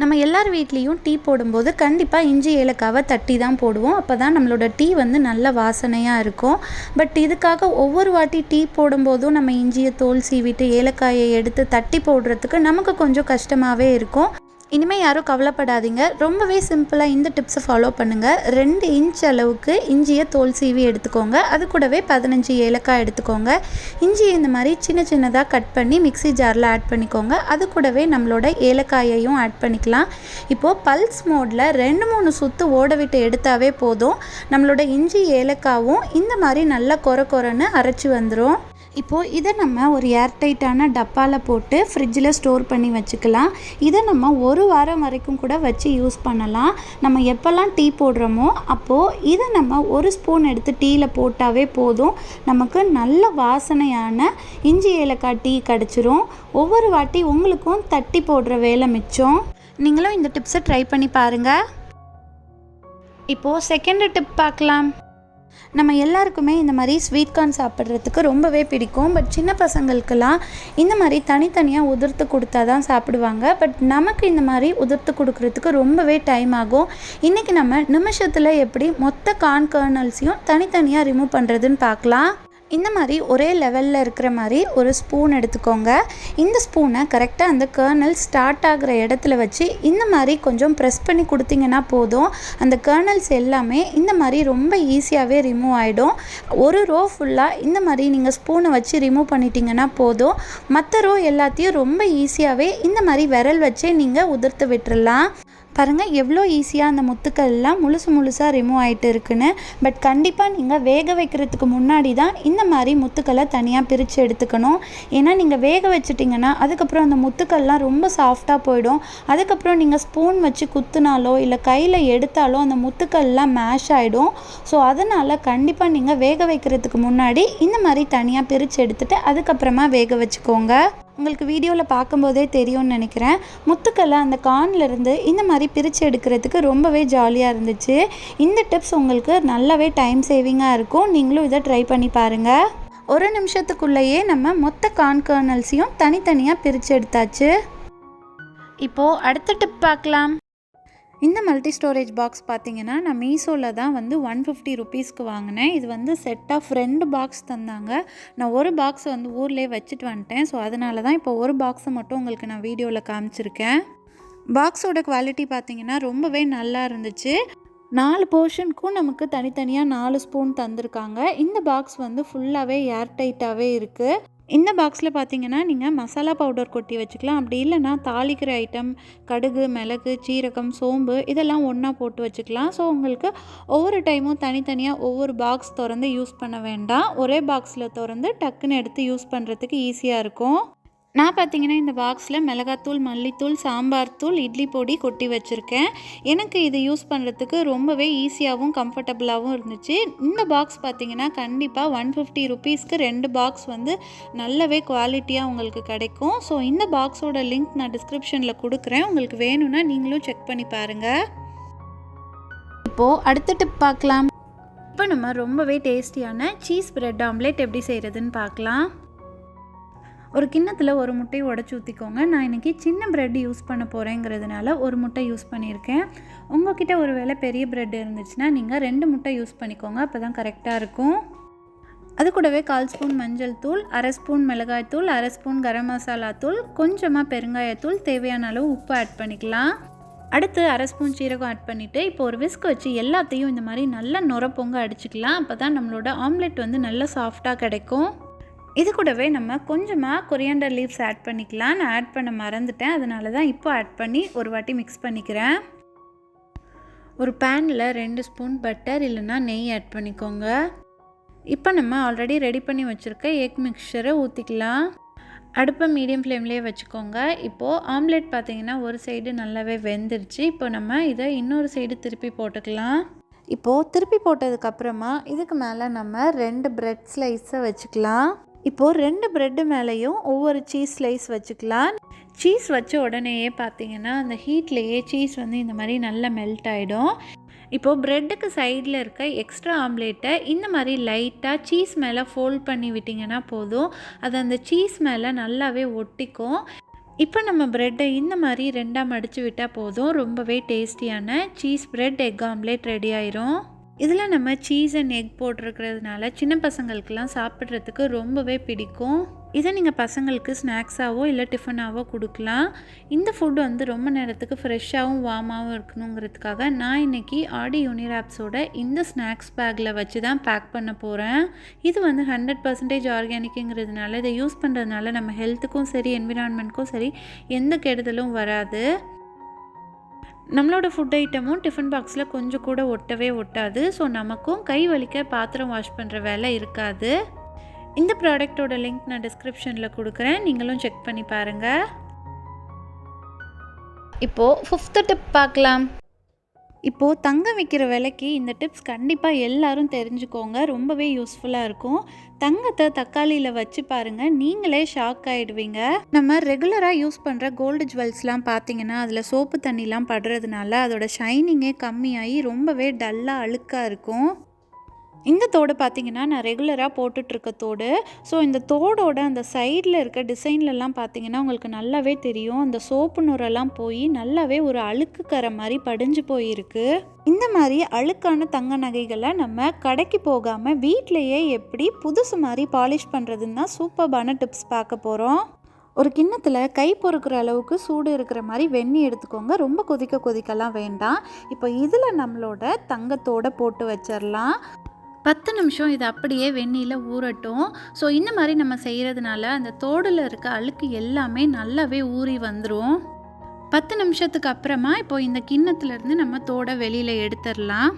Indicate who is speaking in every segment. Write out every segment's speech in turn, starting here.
Speaker 1: நம்ம எல்லார் வீட்லேயும் டீ போடும்போது கண்டிப்பாக இஞ்சி ஏலக்காவை தட்டி தான் போடுவோம். அப்போ தான் நம்மளோட டீ வந்து நல்ல வாசனையாக இருக்கும். பட் இதுக்காக ஒவ்வொரு வாட்டி டீ போடும்போதும் நம்ம இஞ்சியை தோல் சீவிட்டு ஏலக்காயை எடுத்து தட்டி போடுறதுக்கு நமக்கு கொஞ்சம் கஷ்டமாகவே இருக்கும். இனிமேல் யாரும் கவலைப்படாதீங்க. ரொம்பவே சிம்பிளாக இந்த டிப்ஸை ஃபாலோ பண்ணுங்கள் ரெண்டு இன்ச் அளவுக்கு இஞ்சியை தோல் சீவி எடுத்துக்கோங்க. அது கூடவே பதினஞ்சு ஏலக்காய் எடுத்துக்கோங்க. இஞ்சி இந்த மாதிரி சின்ன சின்னதாக கட் பண்ணி மிக்ஸி ஜாரில் ஆட் பண்ணிக்கோங்க. அது கூடவே நம்மளோட ஏலக்காயையும் ஆட் பண்ணிக்கலாம். இப்போது பல்ஸ் மோடில் ரெண்டு மூணு சுற்று ஓட விட்டு எடுத்தாவே போதும். நம்மளோட இஞ்சி ஏலக்காவும் இந்த மாதிரி நல்லா கொர கொரன்னு அரைச்சி வந்துடும் இப்போது இதை நம்ம ஒரு ஏர்டைட்டான டப்பாவில் போட்டு ஃப்ரிட்ஜில் ஸ்டோர் பண்ணி வச்சுக்கலாம். இதை நம்ம ஒரு வாரம் வரைக்கும் கூட வச்சு யூஸ் பண்ணலாம். நம்ம எப்போல்லாம் டீ போடுறோமோ அப்போது இதை நம்ம ஒரு ஸ்பூன் எடுத்து டீயில் போட்டாவே போதும். நமக்கு நல்ல வாசனையான இஞ்சி ஏலக்காய் டீ கிடச்சிரும். ஒவ்வொரு வாட்டி உங்களுக்கும் தட்டி போடுற வேலை மிச்சம். நீங்களும் இந்த டிப்ஸை ட்ரை பண்ணி பாருங்கள் இப்போது செகண்ட் டிப் பார்க்கலாம். நம்ம எல்லாருக்குமே இந்த மாதிரி ஸ்வீட் கார்ன் சாப்பிட்றதுக்கு ரொம்பவே பிடிக்கும். பட் சின்ன பசங்களுக்கெல்லாம் இந்த மாதிரி தனித்தனியாக உதிர்த்து கொடுத்தா தான் சாப்பிடுவாங்க. பட் நமக்கு இந்த மாதிரி உதிர்த்து கொடுக்கறதுக்கு ரொம்பவே டைம் ஆகும். இன்றைக்கி நம்ம நிமிஷத்தில் எப்படி மொத்த கார்ன் கர்னல்ஸையும் தனித்தனியாக ரிமூவ் பண்ணுறதுன்னு பார்க்கலாம். இந்த மாதிரி ஒரே லெவலில் இருக்கிற மாதிரி ஒரு ஸ்பூன் எடுத்துக்கோங்க. இந்த ஸ்பூனை கரெக்டாக அந்த கேர்னல் ஸ்டார்ட் ஆகிற இடத்துல வச்சு இந்த மாதிரி கொஞ்சம் ப்ரெஸ் பண்ணி கொடுத்தீங்கன்னா போதும். அந்த கேர்னல்ஸ் எல்லாமே இந்த மாதிரி ரொம்ப ஈஸியாகவே ரிமூவ் ஆகிடும் ஒரு ரோ ஃபுல்லாக இந்த மாதிரி நீங்கள் ஸ்பூனை வச்சு ரிமூவ் பண்ணிட்டீங்கன்னா போதும். மற்ற ரோ எல்லாத்தையும் ரொம்ப ஈஸியாகவே இந்த மாதிரி விரல் வச்சே நீங்கள் உதிர்த்து விட்டுறலாம். பாருங்கள் எவ்வளோ ஈஸியாக அந்த முத்துக்கள்லாம் முழுசு முழுசாக ரிமூவ் ஆகிட்டு இருக்குன்னு. பட் கண்டிப்பாக நீங்கள் வேக வைக்கிறதுக்கு முன்னாடி தான் இந்த மாதிரி முத்துக்களை தனியாக பிரித்து எடுத்துக்கணும். ஏன்னா நீங்கள் வேக வச்சுட்டிங்கன்னா அதுக்கப்புறம் அந்த முத்துக்கள்லாம் ரொம்ப சாஃப்டாக போயிடும். அதுக்கப்புறம் நீங்கள் ஸ்பூன் வச்சு குத்துனாலோ இல்லை கையில் எடுத்தாலோ அந்த முத்துக்கள்லாம் மேஷ் ஆகிடும் ஸோ அதனால் கண்டிப்பாக நீங்கள் வேக வைக்கிறதுக்கு முன்னாடி இந்த மாதிரி தனியாக பிரித்து எடுத்துகிட்டு அதுக்கப்புறமா வேக வச்சுக்கோங்க. உங்களுக்கு வீடியோவில் பார்க்கும்போதே தெரியும்னு நினைக்கிறேன். முத்துக்களை அந்த கார்ன்லேருந்து இந்த மாதிரி பிரித்து எடுக்கிறதுக்கு ரொம்பவே ஜாலியாக இருந்துச்சு. இந்த டிப்ஸ் உங்களுக்கு நல்லாவே டைம் சேவிங்காக இருக்கும். நீங்களும் இதை ட்ரை பண்ணி பாருங்கள் ஒரு நிமிஷத்துக்குள்ளேயே நம்ம மொத்த கார்ன் கர்னல்ஸையும் தனித்தனியாக பிரித்து எடுத்தாச்சு. இப்போது அடுத்த டிப் பார்க்கலாம். இந்த மல்டி ஸ்டோரேஜ் பாக்ஸ் பார்த்தீங்கன்னா நான் மீஷோவில் தான் வந்து ஒன் ஃபிஃப்டி ருபீஸ்க்கு வாங்கினேன். இது வந்து செட் ஆஃப் ரெண்டு பாக்ஸ் தந்தாங்க. நான் ஒரு பாக்ஸ் வந்து ஊர்லேயே வச்சுட்டு வந்துட்டேன். ஸோ அதனால தான் இப்போ ஒரு பாக்ஸை மட்டும் உங்களுக்கு நான் வீடியோவில் காமிச்சிருக்கேன். பாக்ஸோட குவாலிட்டி பார்த்தீங்கன்னா ரொம்பவே நல்லா இருந்துச்சு. நாலு போர்ஷனுக்கும் நமக்கு தனித்தனியாக நாலு ஸ்பூன் தந்திருக்காங்க. இந்த பாக்ஸ் வந்து ஃபுல்லாகவே ஏர் டைட்டாகவே இருக்குது இந்த பாக்ஸில் பார்த்தீங்கன்னா நீங்கள் மசாலா பவுடர் கொட்டி வச்சுக்கலாம். அப்படி இல்லைன்னா தாளிக்கிற ஐட்டம் கடுகு மிளகு சீரகம் சோம்பு இதெல்லாம் ஒன்றா போட்டு வச்சுக்கலாம். ஸோ உங்களுக்கு ஒவ்வொரு டைமும் தனித்தனியாக ஒவ்வொரு பாக்ஸ் திறந்து யூஸ் பண்ண வேண்டாம். ஒரே பாக்ஸில் திறந்து டக்குன்னு எடுத்து யூஸ் பண்ணுறதுக்கு ஈஸியாக இருக்கும். நான் பார்த்தீங்கன்னா இந்த பாக்ஸில் மிளகாத்தூள் மல்லித்தூள் சாம்பார் தூள் இட்லி பொடி கொட்டி வச்சுருக்கேன். எனக்கு இது யூஸ் பண்ணுறதுக்கு ரொம்பவே ஈஸியாகவும் கம்ஃபர்டபுளாகவும் இருந்துச்சு. இந்த பாக்ஸ் பார்த்திங்கன்னா கண்டிப்பாக ஒன் ஃபிஃப்டி ருபீஸ்க்கு ரெண்டு பாக்ஸ் வந்து நல்லாவே குவாலிட்டியாக உங்களுக்கு கிடைக்கும். ஸோ இந்த பாக்ஸோட லிங்க் நான் டிஸ்கிரிப்ஷனில் கொடுக்குறேன். உங்களுக்கு வேணும்னா நீங்களும் செக் பண்ணி பாருங்கள் இப்போது அடுத்த டிப் பார்க்கலாம். இப்போ நம்ம ரொம்பவே டேஸ்டியான சீஸ் பிரெட் ஆம்லேட் எப்படி செய்கிறதுன்னு பார்க்கலாம். ஒரு கிண்ணத்தில் ஒரு முட்டையை உடச்சி ஊற்றிக்கோங்க நான் இன்றைக்கி சின்ன ப்ரெட் யூஸ் பண்ண போகிறேங்கிறதுனால ஒரு முட்டை யூஸ் பண்ணியிருக்கேன். உங்ககிட்ட ஒரு வேளை பெரிய ப்ரெட் இருந்துச்சுன்னா நீங்கள் ரெண்டு முட்டை யூஸ் பண்ணிக்கோங்க. அப்போ தான் கரெக்டாக இருக்கும். அது கூடவே கால் ஸ்பூன் மஞ்சள் தூள் அரை ஸ்பூன் மிளகாய் தூள் அரை ஸ்பூன் கரம் மசாலா தூள் கொஞ்சமாக பெருங்காயத்தூள் தேவையான அளவு உப்பு ஆட் பண்ணிக்கலாம். அடுத்து அரை ஸ்பூன் சீரகம் ஆட் பண்ணிவிட்டு இப்போ ஒரு விஸ்க் வச்சு எல்லாத்தையும் இந்த மாதிரி நல்லா நுர பொங்க அடிச்சுக்கலாம். அப்போ தான் நம்மளோட ஆம்லெட் வந்து நல்லா சாஃப்டாக கிடைக்கும். இது கூடவே நம்ம கொஞ்சமாக கொரியாண்டர் லீவ்ஸ் ஆட் பண்ணிக்கலாம். நான் ஆட் பண்ண மறந்துட்டேன். அதனால தான் இப்போ ஆட் பண்ணி ஒரு வாட்டி மிக்ஸ் பண்ணிக்கிறேன். ஒரு பேனில் ரெண்டு ஸ்பூன் பட்டர் இல்லைன்னா நெய் ஆட் பண்ணிக்கோங்க. இப்போ நம்ம ஆல்ரெடி ரெடி பண்ணி வச்சுருக்க எக் மிக்சரை ஊற்றிக்கலாம் அடுப்பை மீடியம் ஃப்ளேம்லேயே வச்சுக்கோங்க. இப்போது ஆம்லேட் பார்த்திங்கன்னா ஒரு சைடு நல்லாவே வெந்துருச்சு. இப்போ நம்ம இதை இன்னொரு சைடு திருப்பி போட்டுக்கலாம். இப்போது திருப்பி போட்டதுக்கப்புறமா இதுக்கு மேலே நம்ம ரெண்டு ப்ரெட் ஸ்லைஸை வச்சுக்கலாம். இப்போது ரெண்டு ப்ரெட்டு மேலேயும் ஒவ்வொரு சீஸ் ஸ்லைஸ் வச்சுக்கலாம். சீஸ் வச்ச உடனேயே பார்த்தீங்கன்னா அந்த ஹீட்லேயே சீஸ் வந்து இந்த மாதிரி நல்லா மெல்ட் ஆகிடும் இப்போது ப்ரெட்டுக்கு சைடில் இருக்க எக்ஸ்ட்ரா ஆம்லேட்டை இந்த மாதிரி லைட்டாக சீஸ் மேலே ஃபோல்ட் பண்ணி விட்டிங்கன்னா போதும். அது அந்த சீஸ் மேலே நல்லாவே ஒட்டிக்கும். இப்போ நம்ம ப்ரெட்டை இந்த மாதிரி ரெண்டாக மடித்து விட்டால் போதும். ரொம்பவே டேஸ்டியான cheese bread egg omelette ready ஆயிரும். இதில் நம்ம சீஸ் அண்ட் எக் போட்டிருக்கிறதுனால சின்ன பசங்களுக்கெல்லாம் சாப்பிட்றதுக்கு ரொம்பவே பிடிக்கும். இதை நீங்கள் பசங்களுக்கு ஸ்நாக்ஸாகவோ இல்லை டிஃபனாகவோ கொடுக்கலாம். இந்த ஃபுட் வந்து ரொம்ப நேரத்துக்கு ஃப்ரெஷ்ஷாகவும் வார்மாகவும் இருக்கணுங்கிறதுக்காக நான் இன்றைக்கி ஆடி யூனிராப்ஸோட இந்த ஸ்நாக்ஸ் பேக்கில் வச்சு தான் பேக் பண்ண போகிறேன் இது வந்து ஹண்ட்ரட் பர்சன்டேஜ் ஆர்கானிக்குங்கிறதுனால இதை யூஸ் பண்ணுறதுனால நம்ம ஹெல்த்துக்கும் சரி என்விரான்மெண்ட்க்கும் சரி எந்த கெடுதலும் வராது. நம்மளோட ஃபுட் ஐட்டமும் டிஃபன் பாக்ஸில் கொஞ்சம் கூட ஒட்டவே ஒட்டாது. ஸோ நமக்கும் கை வலிக்க பாத்திரம் வாஷ் பண்ணுற வேலை இருக்காது. இந்த ப்ராடக்டோட லிங்க் நான் டிஸ்கிரிப்ஷனில் கொடுக்குறேன். நீங்களும் செக் பண்ணி பாருங்கள் இப்போது ஃபிஃப்த்து டிப் பார்க்கலாம். இப்போது தங்கம் விற்கிற விலைக்கு இந்த டிப்ஸ் கண்டிப்பாக எல்லாரும் தெரிஞ்சுக்கோங்க. ரொம்பவே யூஸ்ஃபுல்லாக இருக்கும். தங்கத்தை தக்காளியில் வச்சு பாருங்கள் நீங்களே ஷாக் ஆகிடுவீங்க நம்ம ரெகுலராக யூஸ் பண்ணுற கோல்டு ஜுவல்ஸ்லாம் பார்த்தீங்கன்னா அதில் சோப்பு தண்ணிலாம் படுறதுனால அதோட ஷைனிங்கே கம்மியாகி ரொம்பவே டல்லாக அழுக்காக இருக்கும். இந்த தோடு பார்த்தீங்கன்னா நான் ரெகுலராக போட்டுட்ருக்க தோடு. ஸோ இந்த தோடோட அந்த சைடில் இருக்க டிசைன்லலாம் பார்த்தீங்கன்னா உங்களுக்கு நல்லாவே தெரியும். அந்த சோப்பு நுரெல்லாம் போய் நல்லாவே ஒரு அழுக்கு கரை மாதிரி படிஞ்சு போயிருக்கு. இந்த மாதிரி அழுக்கான தங்க நகைகளை நம்ம கடைக்கு போகாமல் வீட்டிலையே எப்படி புதுசு மாதிரி பாலிஷ் பண்ணுறதுன்னு தான் சூப்பர்பான டிப்ஸ் பார்க்க போகிறோம் ஒரு கிண்ணத்தில் கை பொறுக்கிற அளவுக்கு சூடு இருக்கிற மாதிரி வெண்ணி எடுத்துக்கோங்க. ரொம்ப கொதிக்க கொதிக்கலாம் வேண்டாம். இப்போ இதில் நம்மளோட தங்கத்தோட போட்டு வச்சிடலாம் பத்து நிமிஷம் இது அப்படியே வெந்நியில் ஊறட்டும். ஸோ இந்த மாதிரி நம்ம செய்கிறதுனால அந்த தோடில் இருக்க அழுக்கு எல்லாமே நல்லாவே ஊறி வந்துடும் பத்து நிமிஷத்துக்கு அப்புறமா இப்போ இந்த கிண்ணத்துலேருந்து நம்ம தோடை வெளியில் எடுத்துடலாம்.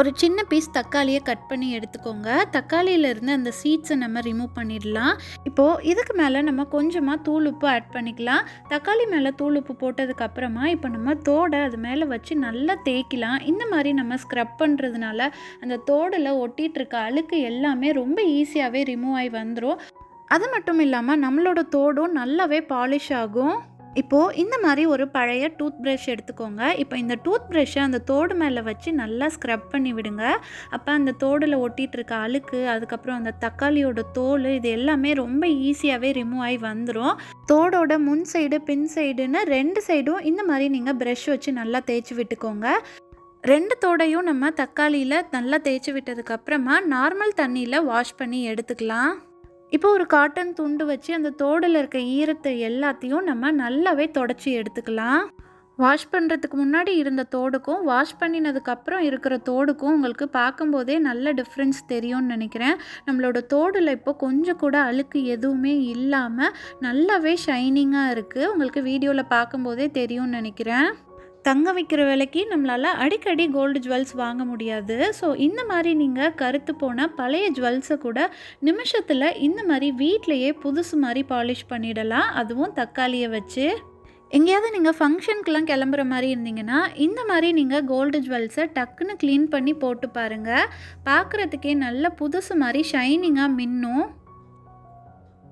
Speaker 1: ஒரு சின்ன பீஸ் தக்காளியை கட் பண்ணி எடுத்துக்கோங்க. தக்காளியிலேருந்து அந்த சீட்ஸை நம்ம ரிமூவ் பண்ணிடலாம். இப்போது இதுக்கு மேலே நம்ம கொஞ்சமாக தூள் உப்பு ஆட் பண்ணிக்கலாம். தக்காளி மேலே தூள் உப்பு போட்டதுக்கப்புறமா இப்போ நம்ம தோடை அது மேலே வச்சு நல்லா தேய்க்கலாம். இந்த மாதிரி நம்ம ஸ்க்ரப் பண்ணுறதுனால அந்த தோடில் ஒட்டிகிட்டு இருக்க அழுக்கு எல்லாமே ரொம்ப ஈஸியாகவே ரிமூவ் ஆகி வந்துடும் அது மட்டும் இல்லாமல் நம்மளோட தோடும் நல்லாவே பாலிஷ் ஆகும். இப்போது இந்த மாதிரி ஒரு பழைய டூத் ப்ரஷ் எடுத்துக்கோங்க. இப்போ இந்த டூத் ப்ரஷ்ஷை அந்த தோடு மேலே வச்சு நல்லா ஸ்க்ரப் பண்ணி விடுங்க. அப்போ அந்த தோடில் ஒட்டிகிட்டு இருக்க அழுக்கு அதுக்கப்புறம் அந்த தக்காளியோட தோல் இது எல்லாமே ரொம்ப ஈஸியாகவே ரிமூவ் ஆகி வந்துடும் தோடோட முன் சைடு பின் சைடுன்னு ரெண்டு சைடும் இந்த மாதிரி நீங்கள் ப்ரஷ் வச்சு நல்லா தேய்ச்சி விட்டுக்கோங்க. ரெண்டு தோடையும் நம்ம தக்காளியில் நல்லா தேய்ச்சி விட்டதுக்கப்புறமா நார்மல் தண்ணியில் வாஷ் பண்ணி எடுத்துக்கலாம். இப்போ ஒரு காட்டன் துண்டு வச்சு அந்த தோடில் இருக்க ஈரத்தை எல்லாத்தையும் நம்ம நல்லாவே தொடச்சி எடுத்துக்கலாம். வாஷ் பண்ணுறதுக்கு முன்னாடி இருந்த தோடுக்கும் வாஷ் பண்ணினதுக்கப்புறம் இருக்கிற தோடுக்கும் உங்களுக்கு பார்க்கும்போதே நல்ல டிஃப்ரென்ஸ் தெரியும்னு நினைக்கிறேன். நம்மளோட தோடில் இப்போ கொஞ்சம் கூட அழுக்கு எதுவுமே இல்லாமல் நல்லாவே ஷைனிங்காக இருக்குது உங்களுக்கு வீடியோவில் பார்க்கும்போதே தெரியும்னு நினைக்கிறேன். தங்க வைக்கிற விலைக்கு நம்மளால் அடிக்கடி கோல்டு ஜுவல்ஸ் வாங்க முடியாது. ஸோ இந்த மாதிரி நீங்கள் கருத்து போன பழைய ஜுவல்ஸை கூட நிமிஷத்தில் இந்த மாதிரி வீட்டிலையே புதுசு மாதிரி பாலிஷ் பண்ணிடலாம். அதுவும் தக்காளியை வச்சு. எங்கேயாவது நீங்கள் ஃபங்க்ஷனுக்கெலாம் கிளம்புற மாதிரி இருந்தீங்கன்னா இந்த மாதிரி நீங்கள் கோல்டு ஜுவல்ஸை டக்குன்னு க்ளீன் பண்ணி போட்டு பாருங்கள் பார்க்குறதுக்கே நல்ல புதுசு மாதிரி ஷைனிங்காக மின்னும்.